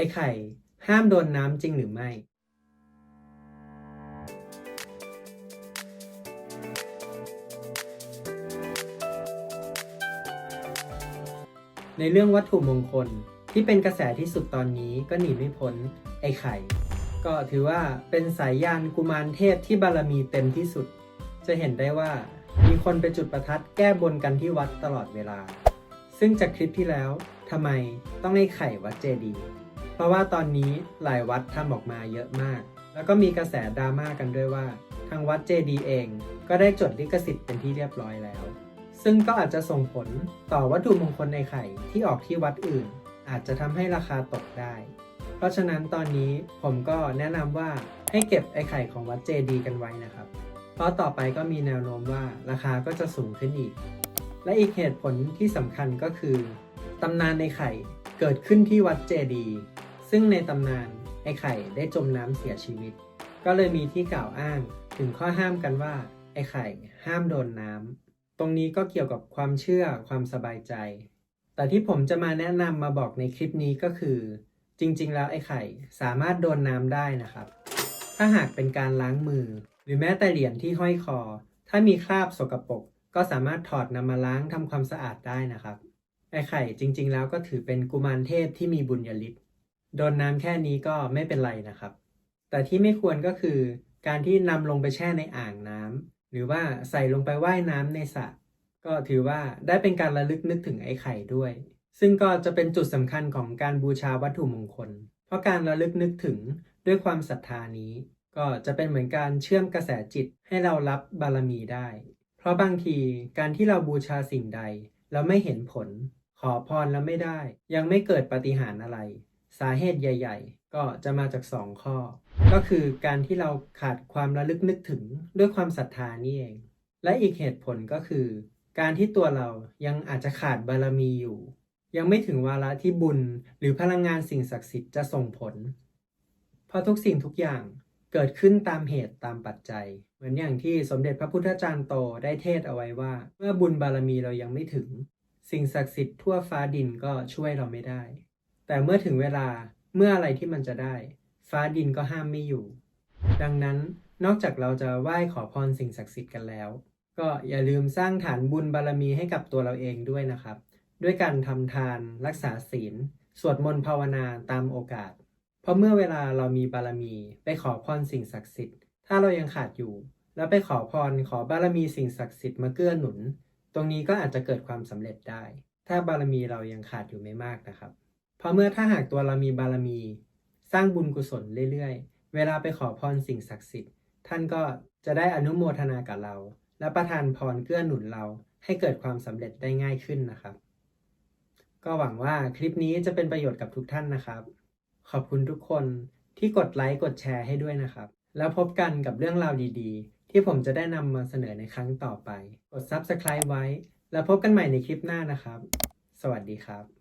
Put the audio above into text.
ไอ้ไข่ ห้ามโดนน้ำจริงหรือไม่ ในเรื่องวัตถุมงคลที่เป็นกระแสที่สุดตอนนี้ก็หนีไม่พ้นไอ้ไข่ ก็ถือว่าเป็นสายยานกุมารเทพที่บารมีเต็มที่สุด จะเห็นได้ว่ามีคนไปจุดประทัดแก้บนกันที่วัดตลอดเวลา ซึ่งจากคลิปที่แล้วทำไมต้องให้ไข่วัดเจดีย์ ราะว่าตอนนี้หลายวัดทำออกมาเยอะมาก แล้วก็มีกระแสดราม่ากันด้วยว่า ทางวัดเจดีย์เอง ก็ได้จดลิขสิทธิ์เป็นที่เรียบร้อยแล้ว ซึ่งก็อาจจะส่งผลต่อวัตถุมงคลในไข่ที่ออกที่วัดอื่น อาจจะทำให้ราคาตกได้ เพราะฉะนั้นตอนนี้ผมก็แนะนำว่าให้เก็บไอ้ไข่ของวัดเจดีย์กันไว้นะครับ เพราะต่อไปก็มีแนวโน้มว่าราคาก็จะสูงขึ้นอีก และอีกเหตุผลที่สำคัญก็คือตำนานในไข่เกิดขึ้นที่วัดเจดีย์ ซึ่งในตำนานไอ้ไข่ได้จมน้ำเสียชีวิต ก็เลยมีที่กล่าวอ้างถึงข้อห้ามกันว่า ไอ้ไข่ห้ามโดนน้ำตรงนี้ก็เกี่ยวกับความเชื่อความสบายใจ แต่ที่ผมจะมาแนะนำมาบอกในคลิปนี้ก็คือ จริง ๆ แล้วไอ้ไข่สามารถโดนน้ำได้นะครับ ถ้าหากเป็นการล้างมือ หรือแม้แต่เหรียญที่ห้อยคอ ถ้ามีคราบสกปรกก็สามารถถอดนำมาล้างทำความสะอาดได้นะครับไอ้ไข่จริง ๆ แล้วก็ถือเป็นกุมารเทพที่มีบุญญาลิศ โดนน้ำแค่นี้ก็ไม่เป็นไรนะครับ แต่ที่ไม่ควรก็คือ การที่นำลงไปแช่ในอ่างน้ำหรือว่าใส่ลงไปว่ายน้ำในสระก็ถือว่าได้เป็นการระลึกนึกถึงไอ้ไข่ด้วย ซึ่งก็จะเป็นจุดสำคัญของการบูชาวัตถุมงคล เพราะการระลึกนึกถึงด้วยความศรัทธานี้ ก็จะเป็นเหมือนการเชื่อมกระแสจิตให้เรารับบารมีได้ เพราะบางทีการที่เราบูชาสิ่งใดแล้วไม่เห็นผล ขอพรแล้วไม่ได้ ยังไม่เกิดปาฏิหาริย์อะไร สาเหตุใหญ่ ๆ ก็จะมาจากสองข้อ ก็คือการที่เราขาดความระลึกนึกถึงด้วยความศรัทธานี่เอง และอีกเหตุผลก็คือ การที่ตัวเรายังอาจจะขาดบารมีอยู่ ยังไม่ถึงวาระที่บุญหรือพลังงานสิ่งศักดิ์สิทธิ์จะส่งผล เพราะทุกสิ่งทุกอย่างเกิดขึ้นตามเหตุตามปัจจัย เหมือนอย่างที่สมเด็จพระพุทธจารย์โตได้เทศเอาไว้ว่า เมื่อบุญบารมีเรายังไม่ถึง สิ่งศักดิ์สิทธิ์ทั่วฟ้าดินก็ช่วยเราไม่ได้ แต่เมื่อถึงเวลาเมื่ออะไรที่มันจะได้ ฟ้าดินก็ห้ามไม่อยู่ ดังนั้นนอกจากเราจะไหว้ขอพรสิ่งศักดิ์สิทธิ์กันแล้ว ก็อย่าลืมสร้างฐานบุญบารมีให้กับตัวเราเองด้วยนะครับ ด้วยการทำทานรักษาศีล สวดมนต์ภาวนาตามโอกาส เพราะเมื่อเวลาเรามีบารมีไปขอพรสิ่งศักดิ์สิทธิ์ ถ้าเรายังขาดอยู่ แล้วไปขอพรขอบารมีสิ่งศักดิ์สิทธิ์มาเกื้อหนุน ตรงนี้ก็อาจจะเกิดความสำเร็จได้ ถ้าบารมีเรายังขาดอยู่ไม่มากนะครับ เพราะเมื่อถ้าหากตัวเรามีบารมี สร้างบุญกุศลเรื่อยๆ เวลาไปขอพรสิ่งศักดิ์สิทธิ์ ท่านก็จะได้อนุโมทนากับเรา และประทานพรเกื้อหนุนเราให้เกิดความสำเร็จได้ง่ายขึ้นนะครับ ก็หวังว่าคลิปนี้จะเป็นประโยชน์กับทุกท่านนะครับ ขอบคุณทุกคนที่กดไลค์กดแชร์ให้ด้วยนะครับ แล้วพบกันกับเรื่องราวดีๆ ที่ผมจะได้นำมาเสนอในครั้งต่อไป กด Subscribe ไว้ แล้วพบกันใหม่ในคลิปหน้านะครับ สวัสดีครับ